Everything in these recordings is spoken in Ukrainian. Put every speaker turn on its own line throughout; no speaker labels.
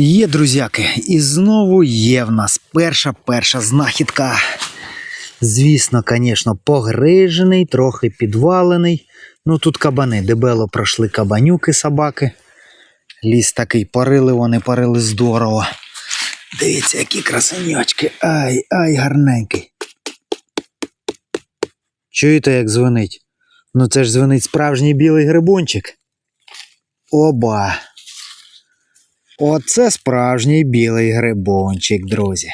Є, друзяки, і знову є в нас перша перша знахідка. Звісно, звісно, погрижений, трохи підвалений. Ну тут кабани, дебело пройшли кабанюки собаки. Ліс такий, парили вони, парили здорово. Дивіться, які красунячки. Ай, ай, гарненький. Чуєте, як дзвонить? Ну це ж дзвонить справжній білий грибунчик. Оба. Оце справжній білий грибончик, друзі.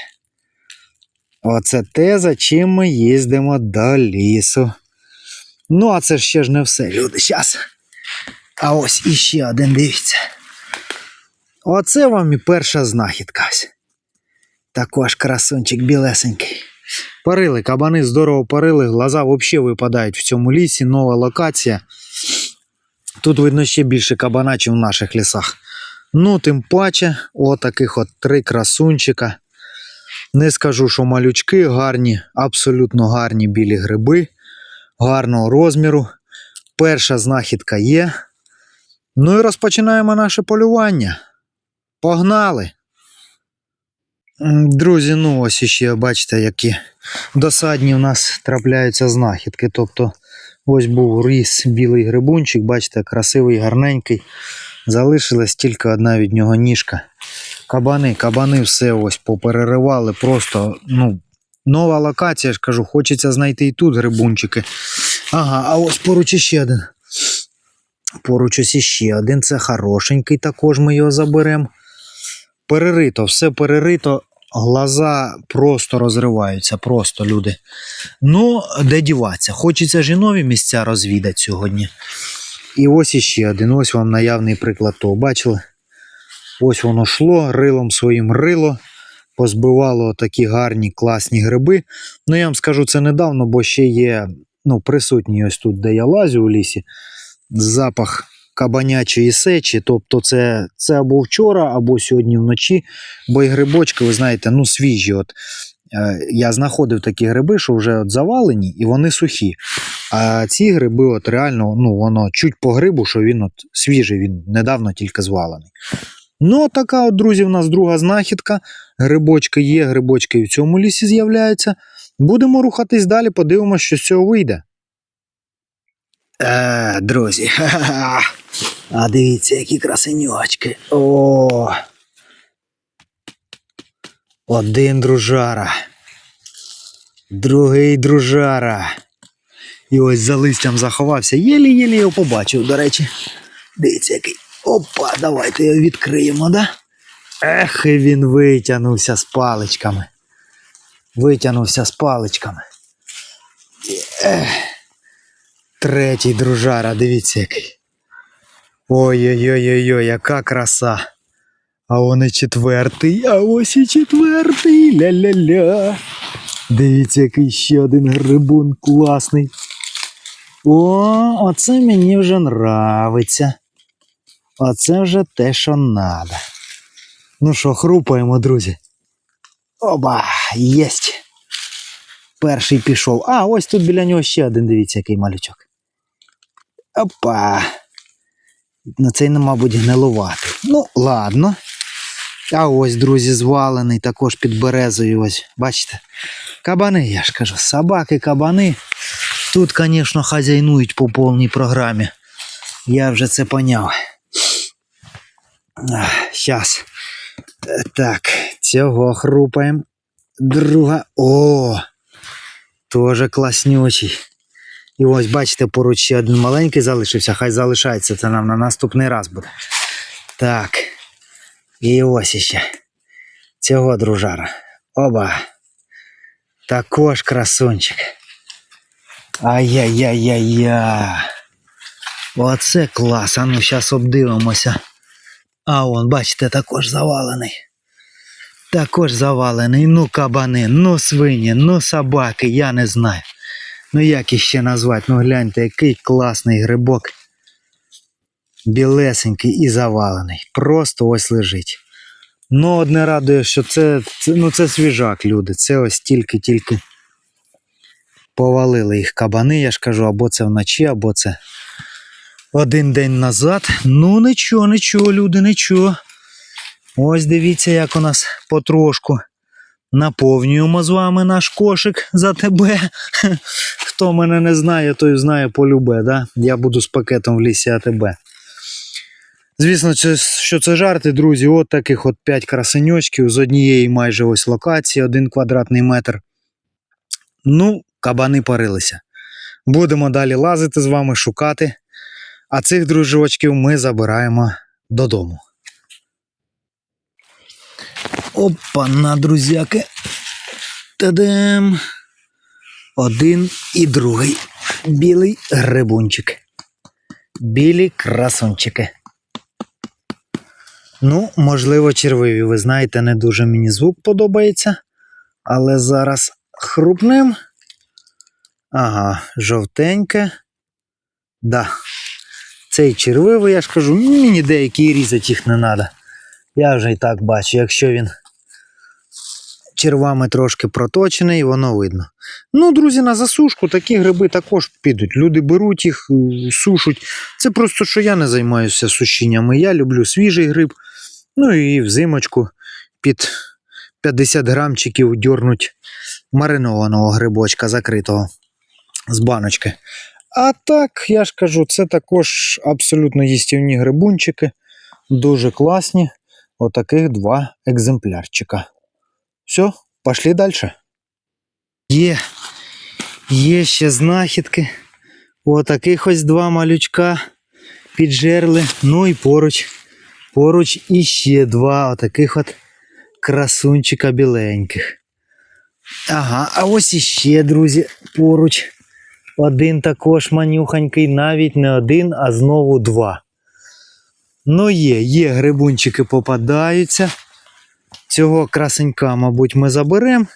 Оце те, за чим ми їздимо до лісу. Ну, а це ж ще ж не все, люди. Щас. А ось іще один, дивіться. Оце вам і перша знахідка. Також красунчик білесенький. Парили, кабани здорово парили, глаза взагалі випадають в цьому лісі, нова локація. Тут видно ще більше кабана, ніж в наших лісах. Ну, тим паче, отаких от три красунчика. Не скажу, що малючки гарні, абсолютно гарні білі гриби, гарного розміру. Перша знахідка є. Ну і розпочинаємо наше полювання. Погнали! Друзі, ну ось іще бачите, які досадні у нас трапляються знахідки. Тобто, ось був ріс білий грибунчик, бачите, красивий, гарненький. Залишилась тільки одна від нього ніжка. Кабани, кабани все ось попереривали. Просто, ну, нова локація, я ж кажу, хочеться знайти і тут грибунчики. Ага, а ось поруч іще один. Поруч ось іще один. Це хорошенький, також ми його заберемо. Перерито, все перерито. Глаза просто розриваються, просто люди. Ну, де діватися? Хочеться ж і нові місця розвідати сьогодні. І ось іще один. Ось вам наявний приклад того. Бачили? Ось воно йшло, рилом своїм рило, позбивало такі гарні, класні гриби. Ну, я вам скажу, це недавно, бо ще є ну, присутній ось тут, де я лазю у лісі, запах кабанячої сечі. Тобто, це, це або вчора, або сьогодні вночі. Бо і грибочки, ви знаєте, ну свіжі. От, я знаходив такі гриби, що вже от завалені, і вони сухі. А ці гриби, от реально, ну воно чуть по грибу, що він от свіжий, він недавно тільки звалений. Ну, така от, друзі, в нас друга знахідка. Грибочки є, грибочки в цьому лісі з'являються. Будемо рухатись далі, подивимося, що з цього вийде. Е, друзі, ха-ха-ха. а дивіться, які красеньочки. О. Один дружара. Другий дружара. І ось за листям заховався. Єлі-єлі його побачив, до речі. Дивіться, який. Опа, давайте його відкриємо, да? Ех, і він витягнувся з паличками. Витягнувся з паличками. Ех. Третій дружара, дивіться який. Ой-ой-ой-ой, яка краса. А он і четвертий, а ось і четвертий. Ля-ля-ля. Дивіться, який ще один грибун класний. О, оце мені вже нравиться. Оце вже те, що надо. Ну що, хрупаємо, друзі. Оба, єсть. Перший пішов. А, ось тут біля нього ще один, дивіться, який малючок. Опа. На цей, ну, мабуть, гнилуватий. Ну, ладно. А ось, друзі, звалений також під березою. Ось, бачите? Кабани, я ж кажу, собаки, кабани. Тут, звісно, хазяйнують по повній програмі. Я вже це поняв. Щас. Так, цього хрупаємо. Друга. О! Тоже класнючий. І ось, бачите, поруч ще один маленький залишився, хай залишається, це нам на наступний раз буде. Так. І ось іще. Цього дружара. Оба. Також красунчик. Ай-яй-яй-яй-яй. Оце клас. А ну зараз обдивимося. А он, бачите, також завалений. Також завалений. Ну, кабани, ну свині, ну собаки, я не знаю. Ну як іще назвати? Ну гляньте, який класний грибок. Білесенький і завалений. Просто ось лежить. Ну, одне радує, що це, це, ну, це свіжак, люди. Це ось тільки-тільки повалили їх кабани, я ж кажу, або це вночі, або це один день назад. Ну, нічого, нічого, люди, нічого. Ось дивіться, як у нас потрошку наповнюємо з вами наш кошик за тебе. Хто мене не знає, той знає полюбе, да? Я буду з пакетом в лісі АТБ. Звісно, це, що це жарти, друзі. От таких от 5 красеньочків з однієї майже ось локації, один квадратний метр. Ну, кабани парилися. Будемо далі лазити з вами, шукати. А цих дружочків ми забираємо додому. Опа, на друзяки. Тадам. Один і другий. Білий грибунчик. Білі красунчики. Ну, можливо, червиві. Ви знаєте, не дуже мені звук подобається. Але зараз хрупнем. Ага, жовтеньке. Да. Цей червивий, я ж кажу, ну, мені деякі різати їх не треба. Я вже і так бачу, якщо він червами трошки проточений, воно видно. Ну, друзі, на засушку такі гриби також підуть. Люди беруть їх, сушуть. Це просто що я не займаюся сушіннями. Я люблю свіжий гриб. Ну і взимочку під 50 грамчиків дьорнуть маринованого грибочка закритого з баночки. А так, я ж кажу, це також абсолютно їстівні грибунчики. Дуже класні. Отаких два екземплярчика. Все, пошли далі. Є. Є ще знахідки. Отаких ось два малючка піджерли. Ну і поруч. Поруч іще два отаких от красунчика біленьких. Ага, а ось іще, друзі, поруч. Один також манюханький, навіть не один, а знову два. Ну є, є грибунчики попадаються. Цього красенька, мабуть, ми заберемо,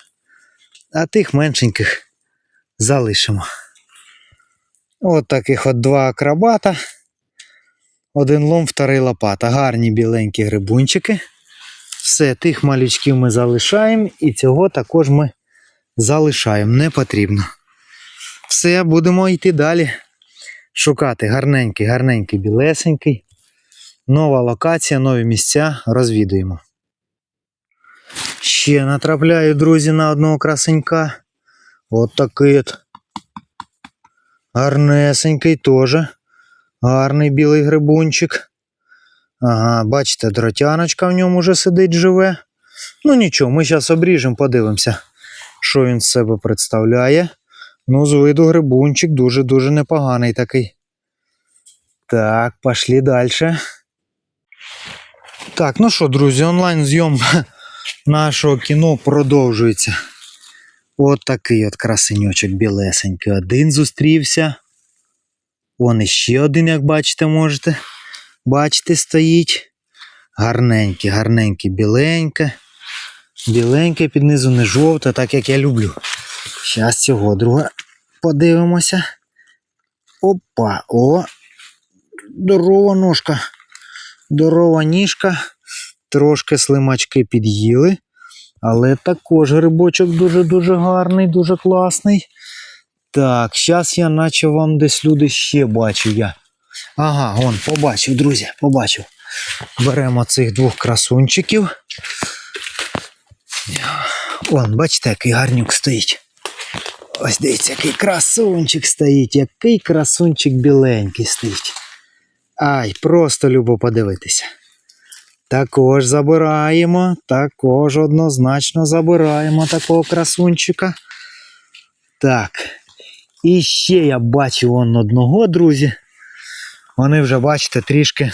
а тих меншеньких залишимо. От таких от два акробата. Один лом, вторий лопата. Гарні біленькі грибунчики. Все, тих малючків ми залишаємо, і цього також ми залишаємо. Не потрібно. Все, будемо йти далі. Шукати гарненький, гарненький, білесенький. Нова локація, нові місця розвідуємо. Ще натрапляю, друзі, на одного красенька. От такий от. Гарнесенький теж. Гарний білий грибунчик. Ага, бачите, дротяночка в ньому вже сидить живе. Ну нічого, ми зараз обріжемо, подивимося, що він з себе представляє. Ну, з виду грибунчик дуже-дуже непоганий такий. Так, пошли далі. Так, ну що, друзі, онлайн зйом нашого кіно продовжується. От такий от красеньочок білесенький. Один зустрівся. Вон іще один, як бачите, можете. Бачите, стоїть. Гарненький, гарненький, біленьке. Біленьке під низу не жовте, так як я люблю. Зараз цього друга подивимося. Опа, о! Здорова ножка. Здорова ніжка. Трошки слимачки під'їли. Але також грибочок дуже-дуже гарний, дуже класний. Так, зараз я наче вам десь люди ще бачу я. Ага, вон, побачив, друзі, побачив. Беремо цих двох красунчиків. Вон, бачите, який гарнюк стоїть. Ось дивіться, який красунчик стоїть, який красунчик біленький стоїть. Ай, просто любо подивитися. Також забираємо, також однозначно забираємо такого красунчика. Так. І ще я бачу вон одного, друзі. Вони вже, бачите, трішки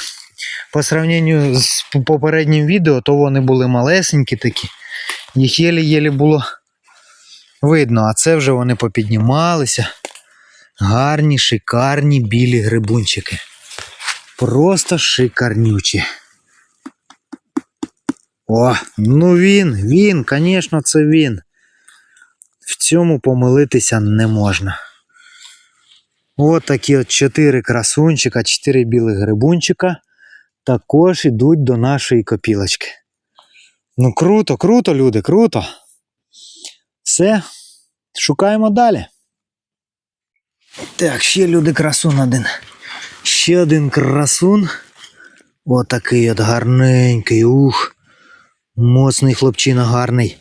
по сравненню з попереднім відео, то вони були малесенькі такі. Їх єлі-єлі було видно, а це вже вони попіднімалися. Гарні, шикарні білі грибунчики. Просто шикарнючі. О, ну він, він, звісно, це він. В цьому помилитися не можна. От такі от чотири красунчика, чотири білих грибунчика також йдуть до нашої копілочки. Ну круто, круто, люди, круто. Все, шукаємо далі. Так, ще люди красун один. Ще один красун. Отакий от гарненький, ух. Моцний хлопчина гарний.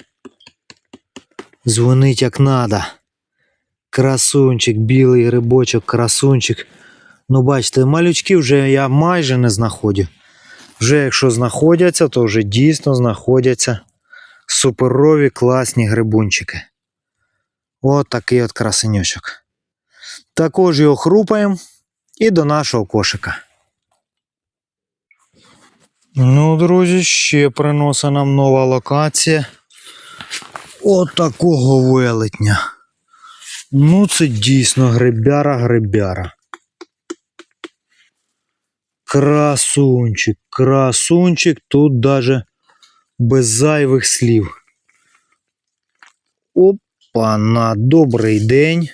Дзвонить як надо. Красунчик, білий грибочок, красунчик. Ну, бачите, малючки вже я майже не знаходжу. Вже якщо знаходяться, то вже дійсно знаходяться суперові класні грибунчики. От такий от красенючок. Також його хрупаємо і до нашого кошика. Ну, друзі, ще приносить нам нова локація. От такого велетня. Ну, це дійсно грибяра-грибяра. Красунчик, красунчик, тут даже без зайвих слів. Опа, на добрий день.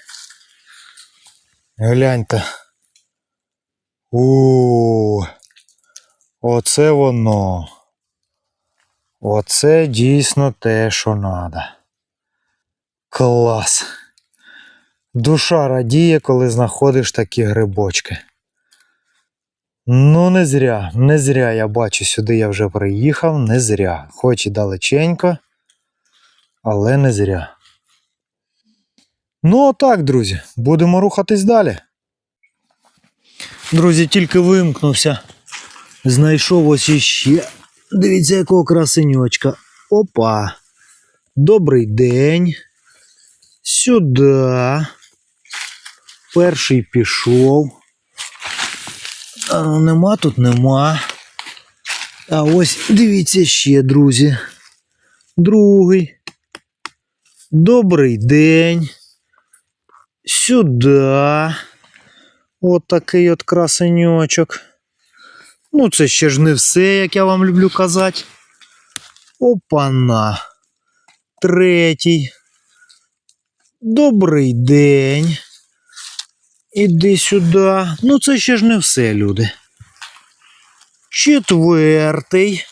Гляньте. О, оце воно. Оце дійсно те, що надо. Клас. Душа радіє, коли знаходиш такі грибочки. Ну, не зря, не зря я бачу, сюди я вже приїхав, не зря. Хоч і далеченько, але не зря. Ну, отак, друзі, будемо рухатись далі. Друзі, тільки вимкнувся. Знайшов ось іще. Дивіться, якого красенючка. Опа. Добрий день. Сюди. Перший пішов. А, ну, нема тут нема. А ось дивіться ще, друзі. Другий. Добрий день. Сюди. От такий от красеньочок. Ну, це ще ж не все, як я вам люблю казати. Опана. Третій. Добрий день. Іди сюди. Ну, це ще ж не все, люди. Четвертий.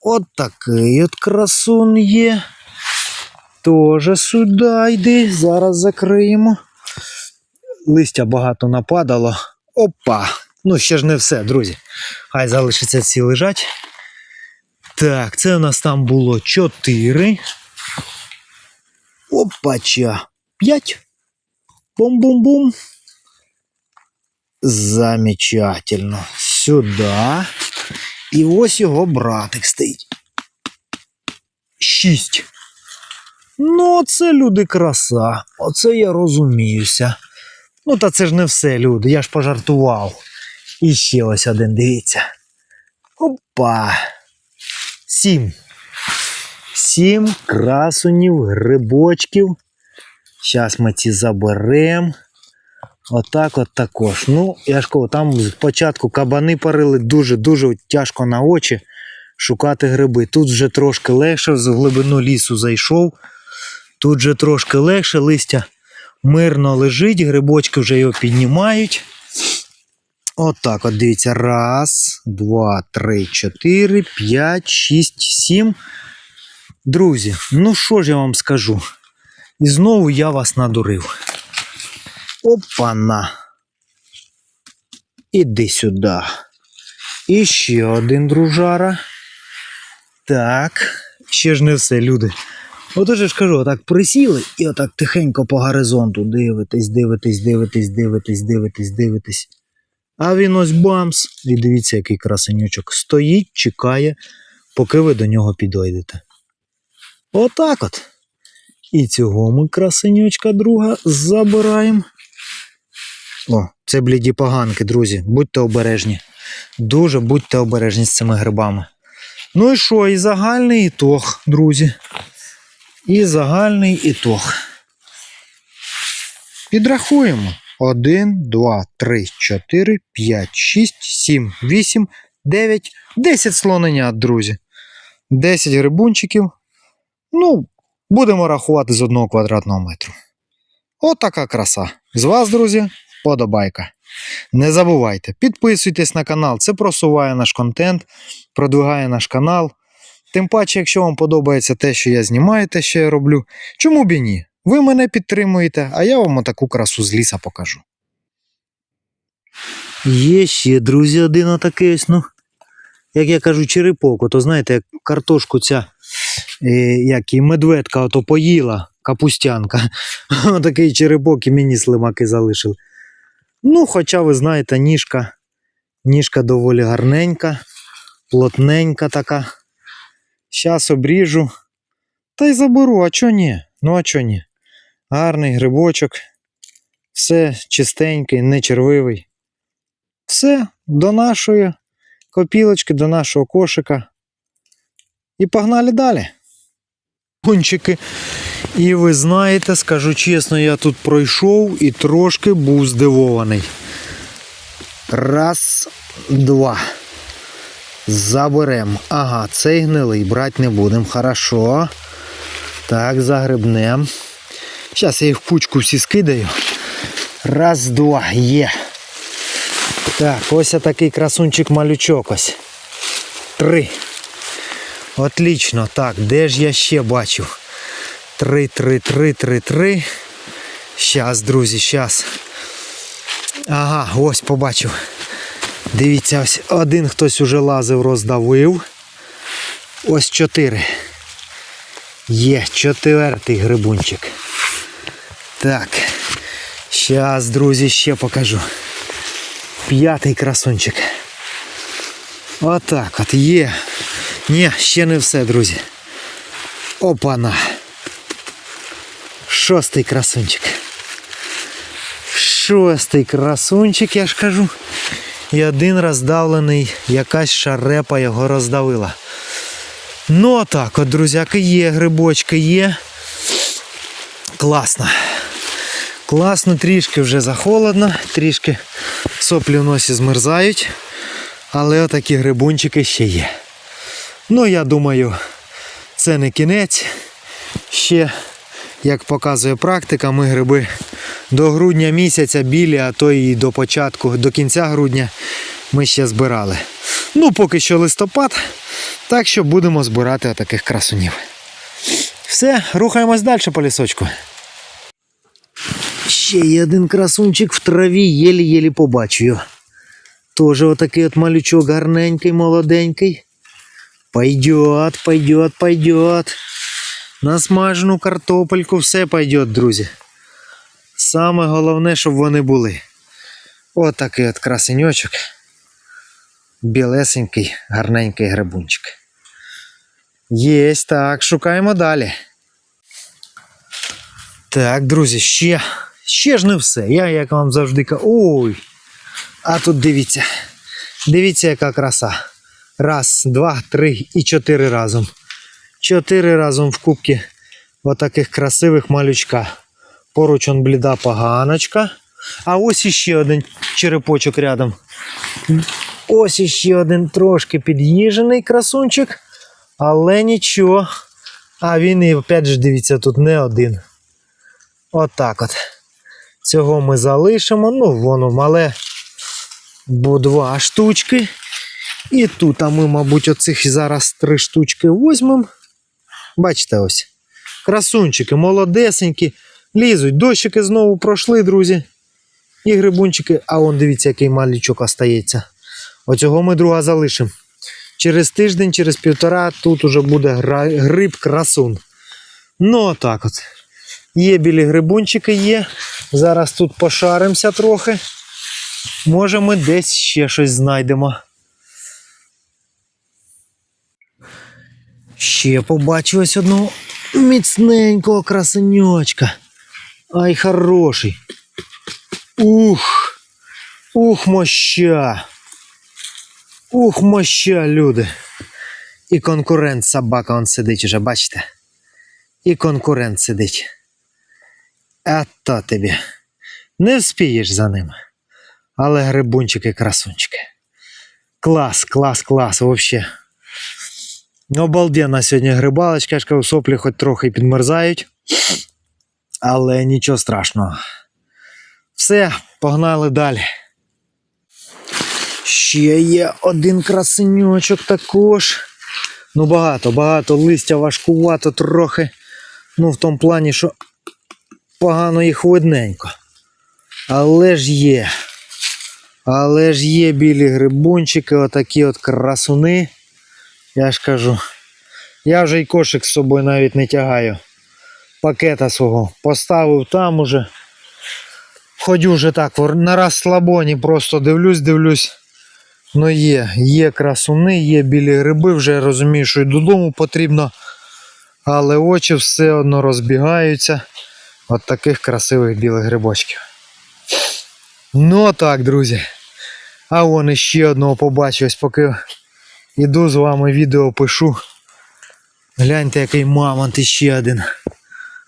От такий от красун є. Тоже сюди йди. Зараз закриємо. Листя багато нападало. Опа! Ну, ще ж не все, друзі. Хай залишиться ці лежать. Так, це у нас там було 4. Опача. 5. Бум-бум-бум. Замечательно. Сюди. І ось його братик стоїть. Шість. Ну, це люди краса. Оце я розуміюся. Ну, та це ж не все, люди. Я ж пожартував. І ще ось один, дивіться. Опа. Сім. Сім красунів, грибочків. Зараз ми ці заберемо. Отак от також. Ну, я ж кажу, там спочатку кабани парили дуже-дуже тяжко на очі шукати гриби. Тут вже трошки легше, з глибину лісу зайшов. Тут вже трошки легше, листя мирно лежить, грибочки вже його піднімають. Отак, от дивіться. Раз, два, три, чотири, п'ять, шість, сім. Друзі, ну що ж я вам скажу? І знову я вас надурив. Опана. Іди сюди. І ще один дружара. Так. Ще ж не все, люди. Отож я ж кажу, отак присіли і отак тихенько по горизонту дивитесь, дивитесь, дивитесь, дивитесь, дивитесь, дивитесь. А він ось бамс. І дивіться, який красенючок. Стоїть, чекає, поки ви до нього підійдете. Отак от. І цього ми красенючка друга забираємо. О, це бліді поганки, друзі. Будьте обережні. Дуже будьте обережні з цими грибами. Ну і що, і загальний ітог, друзі. І загальний ітог. Підрахуємо. 1, 2, 3, 4, 5, 6, 7, 8, 9, 10 слоненят, друзі. 10 грибунчиків. Ну, будемо рахувати з одного квадратного метру. От така краса. З вас, друзі, подобайка. Не забувайте, підписуйтесь на канал, це просуває наш контент, продвигає наш канал. Тим паче, якщо вам подобається те, що я знімаю, те, що я роблю, чому б і ні? Ви мене підтримуєте, а я вам таку красу з ліса покажу. Є ще, друзі, один отакий ось, ну. як я кажу, черепок, то знаєте, як картошку ця, як і медведка ото поїла, капустянка. Такий черепок і мені слимаки залишили. Ну, хоча ви знаєте, ніжка, ніжка доволі гарненька, плотненька така. Щас обріжу. Та й заберу, а чо ні? Ну а чо ні? Гарний грибочок. Все чистенький, не червивий. Все до нашої копілочки, до нашого кошика. І погнали далі. Гончики. І ви знаєте, скажу чесно, я тут пройшов і трошки був здивований. Раз, два. Заберем. Ага, цей гнилий брати не будемо. Хорошо. Так, загребнем. Зараз я їх в кучку всі скидаю. Раз, два, є. Так, ось такий красунчик малючок ось. Три. Отлично. Так, де ж я ще бачив? Три, три, три, три, три. Щас, друзі, щас. Ага, ось побачив. Дивіться, ось один хтось уже лазив, роздавив. Ось чотири. Є четвертий грибунчик. Так. Щас, друзі, ще покажу. П'ятий красунчик. Отак от є. Ні, ще не все, друзі. Опана. Шостий красунчик. Шостий красунчик, я ж кажу. І один роздавлений, якась шарепа його роздавила. Ну, отак от, друзяки, є, грибочки є. Класно. Класно, трішки вже захолодно, трішки соплі в носі змерзають. Але отакі грибунчики ще є. Ну, я думаю, це не кінець. Ще, як показує практика, ми гриби до грудня місяця білі, а то і до початку, до кінця грудня ми ще збирали. Ну, поки що листопад, так що будемо збирати отаких красунів. Все, рухаємось далі по лісочку. Ще є один красунчик в траві, єлі-єлі побачу його. Тоже отакий от малючок гарненький, молоденький. Пойдет, пойдет, пойдет. На смажену картопельку все пойдет, друзі. Саме головне, щоб вони були. Отакий от красеньочок. Білесенький, гарненький грибунчик. Єсть, так, шукаємо далі. Так, друзі, ще, ще ж не все. Я, як вам завжди кажу. Ой. А тут дивіться. Дивіться, яка краса. Раз, два, три і чотири разом. Чотири разом в кубці отаких красивих малючка. Поруч он бліда поганочка. А ось іще один черепочок рядом. Ось іще один трошки під'їжений красунчик. Але нічого. А він і опять же дивіться, тут не один. Отак от. Цього ми залишимо. Ну, воно мале. Бо два штучки. І тут, а ми, мабуть, оцих зараз три штучки візьмемо. Бачите ось. Красунчики, молодесенькі. Лізуть. Дощики знову пройшли, друзі. І грибунчики, а он дивіться, який малючок остається. Оцього ми друга залишимо. Через тиждень, через півтора тут уже буде гриб красун. Ну, отак от. Є білі грибунчики, є. Зараз тут пошаримося трохи. Може, ми десь ще щось знайдемо. Ще побачу ось одного міцненького красеньочка. Ай, хороший. Ух. Ух, моща. Ух, моща, люди. І конкурент собака он сидить уже, бачите? І конкурент сидить. А то тобі. Не вспієш за ним. Але грибунчики красунчики. Клас, клас, клас, вообще. Обалденна сьогодні грибалочка, я кажу, соплі хоч трохи підмерзають. Але нічого страшного. Все, погнали далі. Ще є один красеньочок також. Ну, багато, багато листя важкувато трохи. Ну, в тому плані, що погано їх видненько. Але ж є. Але ж є білі грибончики, отакі от красуни. Я ж кажу, я вже й кошик з собою навіть не тягаю. Пакета свого поставив там уже. Ходю вже так на розслабоні, просто дивлюсь, дивлюсь. Ну є, є красуни, є білі гриби, вже розумію, що й додому потрібно. Але очі все одно розбігаються от таких красивих білих грибочків. Ну так, друзі. А вон іще одного побачу, ось поки іду з вами відео пишу. Гляньте, який мамонт іще один.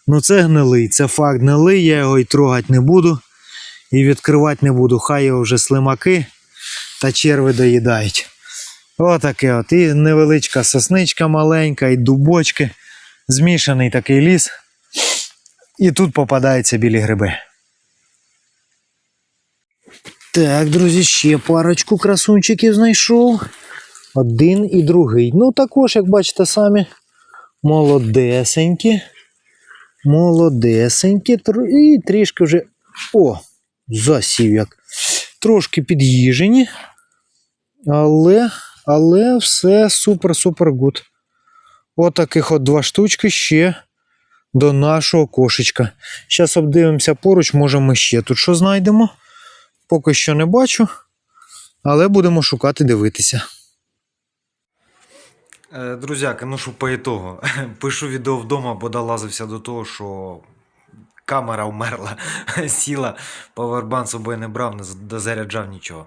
Ну це гнилий, це факт гнилий, я його і трогати не буду. І відкривати не буду. Хай його вже слимаки та черви доїдають. Отаке от. І невеличка сосничка маленька, і дубочки. Змішаний такий ліс. І тут попадаються білі гриби. Так, друзі, ще парочку красунчиків знайшов. Один і другий. Ну, також, як бачите самі, молодесенькі. Молодесенькі. І трішки вже. О, засів як. Трошки під'їжені. Але, але все супер-супер гуд. Отаких от два штучки ще до нашого кошечка. Зараз обдивимося поруч, може ми ще тут що знайдемо. Поки що не бачу, але будемо шукати, дивитися.
Е, Друзяки, ну що по ітогу. Пишу відео вдома, бо долазився до того, що камера вмерла, сіла, павербан собою не брав, не заряджав нічого.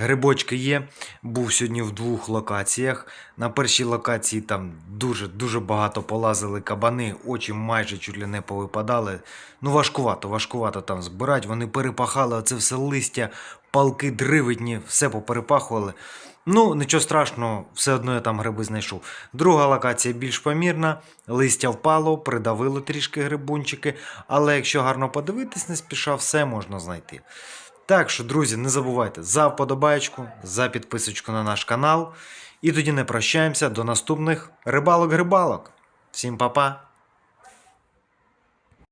Грибочки є. Був сьогодні в двох локаціях. На першій локації там дуже дуже багато полазили кабани, очі майже чуть ли не повипадали. Ну, важкувато, важкувато там збирати. Вони перепахали оце все листя, палки дривитні, все поперепахували. Ну, нічого страшного, все одно я там гриби знайшов. Друга локація більш помірна, листя впало, придавило трішки грибунчики, але якщо гарно подивитись, не спіша, все можна знайти. Так що, друзі, не забувайте за вподобайку, за підписочку на наш канал. І тоді не прощаємося до наступних рибалок-рибалок. Всім па-па!